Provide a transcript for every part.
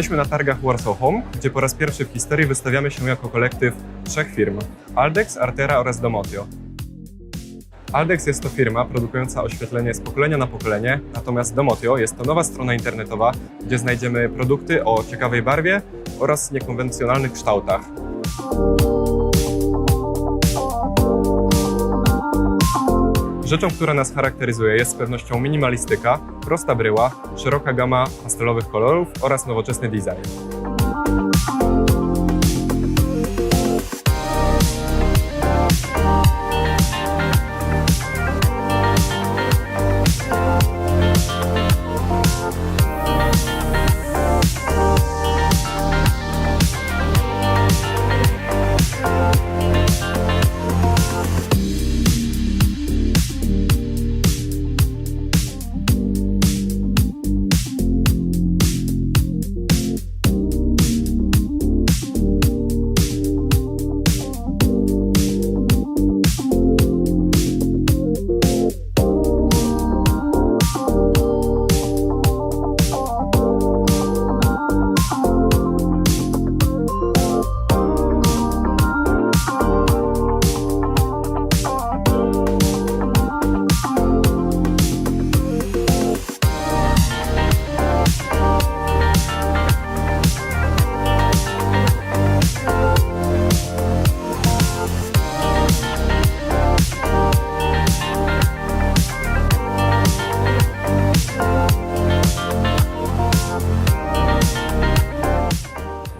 Jesteśmy na targach Warsaw Home, gdzie po raz pierwszy w historii wystawiamy się jako kolektyw trzech firm: Aldex, Artera oraz Domotio. Aldex jest to firma produkująca oświetlenie z pokolenia na pokolenie, natomiast Domotio jest to nowa strona internetowa, gdzie znajdziemy produkty o ciekawej barwie oraz niekonwencjonalnych kształtach. Rzeczą, która nas charakteryzuje jest z pewnością minimalistyka, prosta bryła, szeroka gama pastelowych kolorów oraz nowoczesny design.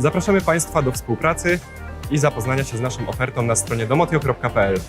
Zapraszamy Państwa do współpracy i zapoznania się z naszą ofertą na stronie domotio.pl.